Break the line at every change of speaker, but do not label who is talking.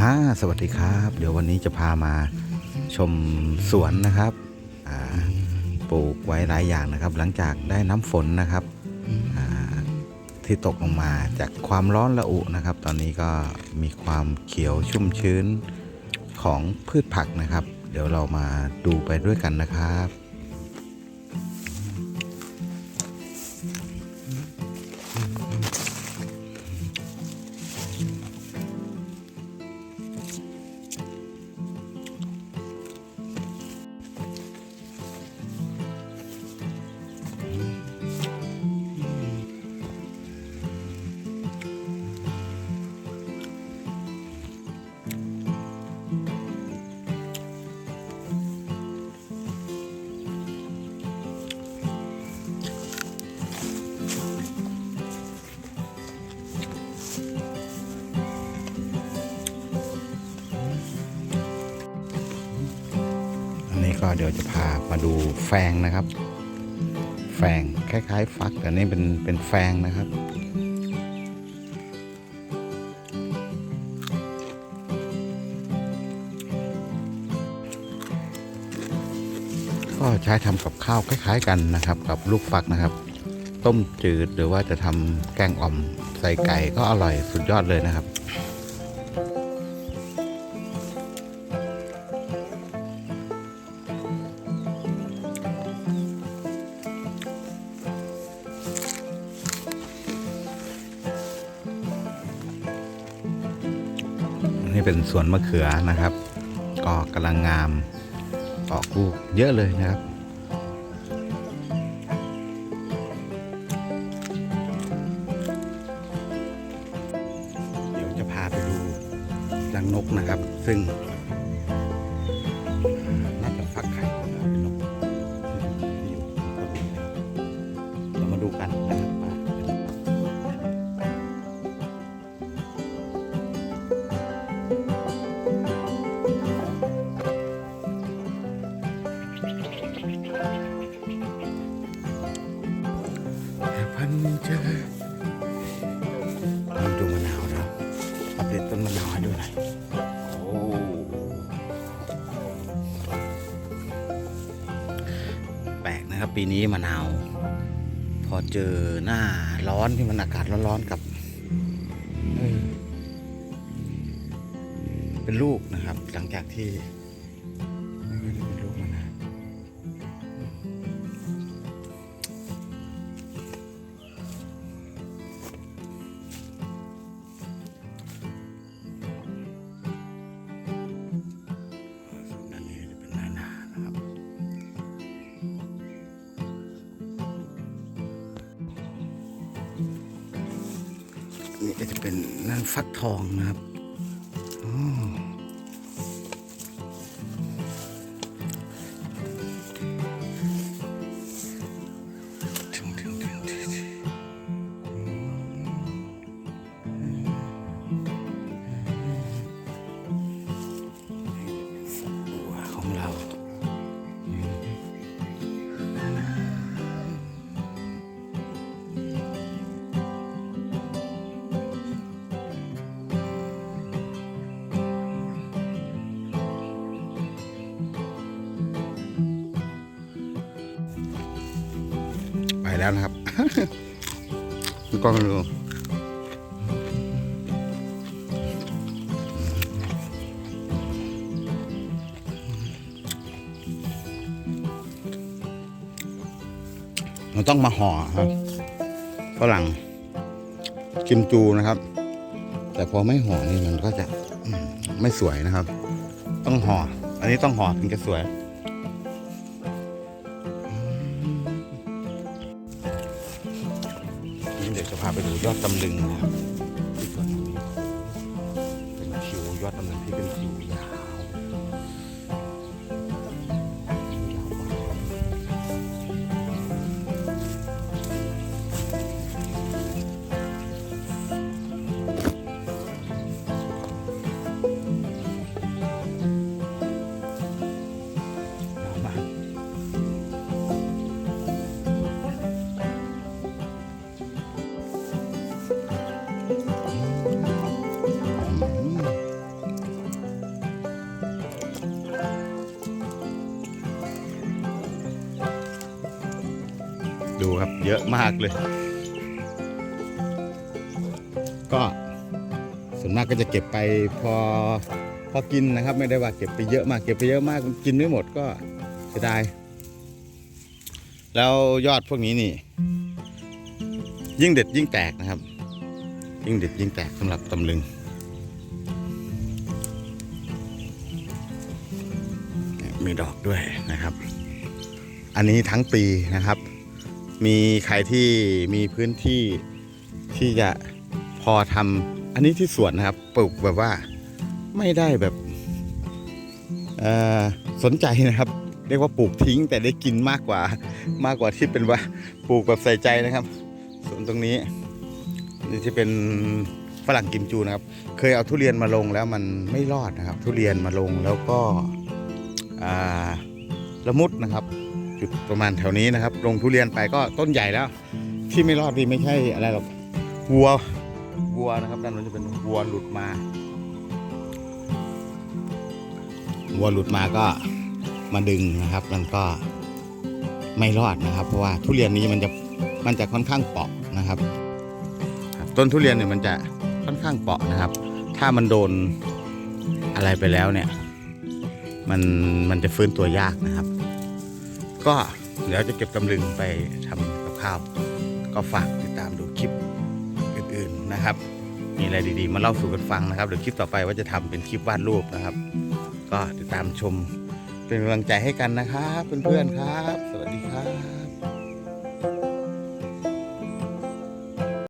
ฮ่าสวัสดีครับ เดี๋ยววันนี้จะพามาชมสวนนะครับปลูกไว้หลายอย่างนะครับ หลังจากได้น้ำฝนนะครับที่ตกลงมาจากความร้อนระอุนะครับ ตอนนี้ก็มีความเขียวชุ่มชื้นของพืชผักนะครับ เดี๋ยวเรามาดูไปด้วยกันนะครับ ก็เดี๋ยวจะพามาดูแฟงนะครับ แฟงคล้ายๆ ฟักแต่นี่เป็นเป็นแฟงนะครับก็ใช้ทำกับข้าวคล้ายๆกันนะครับ กับลูกฟักนะครับ ต้มจืดหรือว่าจะทำแกงอ่อมใส่ไก่ก็อร่อยสุดยอดเลยนะครับ นี่เป็นสวนมะเขือนะครับ ก็กำลังงามออกลูกเยอะเลยนะครับเดี๋ยวจะพาไปดูรังนกนะครับ ซึ่ง พันเจอมาดูมะนาวเราอัปเดตต้นมะนาวให้ดูหน่อยโอ้แปลกนะครับปีนี้มะนาว พอเจอหน้าร้อนที่มันอากาศร้อนๆกับเป็นลูกนะครับ หลังจากที่ จะเป็นนั่นฟักทองนะครับ แล้วนะครับดูกล้องดูเราต้องมาห่อครับฝรั่งกิมจูนะครับ แต่พอไม่ห่อนี่มันก็จะอืมไม่สวยนะครับ ต้องห่อ อันนี้ต้องห่อถึงจะสวย เดี๋ยวจะพาไปดูยอดตำลึงนะครับ ดูครับ เยอะมากเลย ก็ส่วนมากก็จะเก็บไปพอพอกินนะครับ ไม่ได้ว่าเก็บไปเยอะมากเก็บไปเยอะมากกินไม่หมดก็เสียดายแล้วยอดพวกนี้นี่ ยิ่งเด็ดยิ่งแตกนะครับ ยิ่งเด็ดยิ่งแตกสำหรับตำลึงมีดอกด้วยนะครับ อันนี้ทั้งปีนะครับ มีใครที่มีพื้นที่ที่จะพอทำอันนี้ที่สวนนะครับปลูกแบบว่าไม่ได้แบบสนใจนะครับ เรียกว่าปลูกทิ้งแต่ได้กินมากกว่ามากกว่าที่เป็นว่าปลูกแบบใส่ใจนะครับส่วนตรงนี้นี่ที่เป็นฝรั่งกิมจูนะครับ เคยเอาทุเรียนมาลงแล้วมันไม่รอดนะครับ ทุเรียนมาลงแล้วก็ละมุดนะครับ จุดประมาณแถวนี้นะครับ ลงทุเรียนไปก็ต้นใหญ่แล้ว ที่ไม่รอดนี่ไม่ใช่อะไรหรอกวัววัวนะครับด้านนู้นจะเป็นวัวหลุดมาวัวหลุดมาก็มาดึงนะครับมันก็ไม่รอดนะครับ เพราะว่าทุเรียนนี้มันจะมันจะค่อนข้างเปราะนะครับครับต้นทุเรียนเนี่ยมันจะค่อนข้างเปราะนะครับ ถ้ามันโดนอะไรไปแล้วเนี่ย มันมันจะฟื้นตัวยากนะครับ ก็เดี๋ยวจะเก็บตำลึงไปทำกับข้าว ก็ฝากติดตามดูคลิปอื่นๆนะครับ มีอะไรดีๆ มาเล่าสู่กันฟังนะครับเดี๋ยวคลิปต่อไปว่าจะทำเป็นคลิปวาดรูปนะครับ ก็ติดตามชมเป็นกำลังใจให้กันนะครับเพื่อนๆครับ สวัสดีครับ